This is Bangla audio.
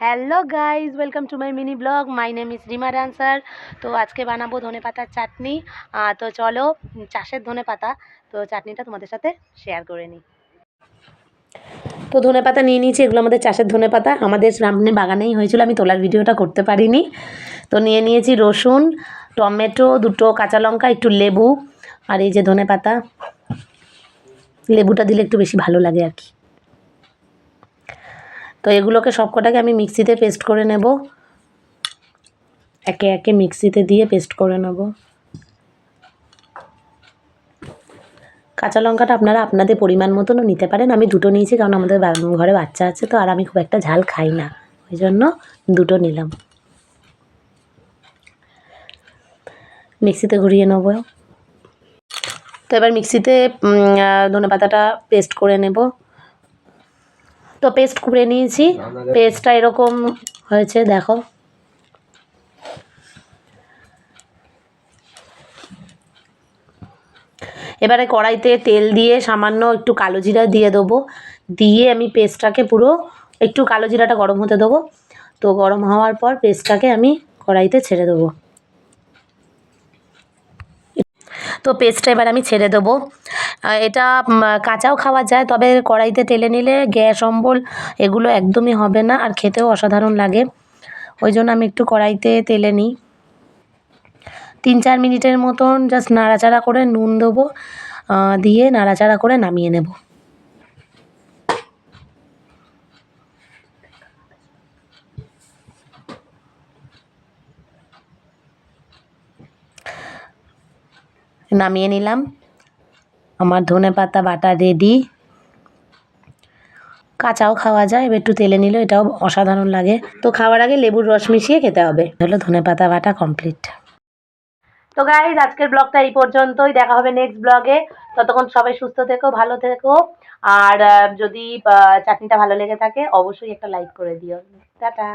Hello guys welcome to my mini blog my name is Rima dancer তো আজকে বানাবো ধনে পাতার চাটনি। তো চলো চাষের ধনে পাতা। তো চাটনিটা তোমাদের সাথে শেয়ার করে নিই। তো ধনে পাতা নিয়ে নিয়েছি। এগুলো আমাদের চাষের ধনে পাতা। আমাদের সামনে বাগানেই হয়েছিল। আমি তোলার ভিডিওটা করতে পারিনি। তো নিয়ে নিয়েছি রসুন, টমেটো, দুটো কাঁচা লঙ্কা, একটু লেবু আর এই যে ধনে পাতা। লেবুটা দিলে একটু বেশি ভালো লাগে আর কি। তো এগুলোকে সবকটাকে আমি মিক্সিতে পেস্ট করে নেব। একে একে মিক্সিতে দিয়ে পেস্ট করে নেব। কাঁচা লঙ্কাটা আপনারা আপনাদের পরিমাণ মতনও নিতে পারেন। আমি দুটো নিয়েছি কারণ আমাদের ঘরে বাচ্চা আছে, তো আর আমি খুব একটা ঝাল খাই না। ওই জন্য দুটো নিলাম। মিক্সিতে ঘুরিয়ে নেব। তো এবার মিক্সিতে ধনে পাতাটা পেস্ট করে নেব। তো পেস্ট করে নিয়েছি। পেস্টটা এরকম হয়েছে, দেখো। এবারে কড়াইতে তেল দিয়ে সামান্য একটু কালো জিরা দিয়ে দেবো। দিয়ে আমি পেস্টটাকে পুরো একটু কালো জিরাটা গরম হতে দেবো। তো গরম হওয়ার পর পেস্টটাকে আমি কড়াইতে ছেড়ে দেবো। তো পেস্টটা এবার আমি ছেড়ে দেবো। এটা কাঁচাও খাওয়া যায়, তবে কড়াইতে তেলে নিলে গ্যাস, অম্বল এগুলো একদমই হবে না আর খেতেও অসাধারণ লাগে। ওই জন্য আমি একটু কড়াইতে তেলে নিই। তিন চার মিনিটের মতন জাস্ট নাড়াচাড়া করে নুন দেবো দিয়ে নাড়াচাড়া করে নামিয়ে নেব। নামিয়ে নিলাম। আমার ধনে পাতা বাটা রেডি কাঁচাও খাওয়া যায়, এবার একটু তেলে নিলে এটাও অসাধারণ লাগে। তো খাওয়ার আগে লেবুর রস মিশিয়ে খেতে হবে হলো ধনে পাতা বাটা কমপ্লিট তো গাইজ আজকের ব্লগটা এই পর্যন্তই। দেখা হবে নেক্সট ব্লগে ততক্ষণ সবাই সুস্থ থেকো, ভালো থেকো। আর যদি চাটনিটা ভালো লেগে থাকে, অবশ্যই একটা লাইক করে দিও। টাটা।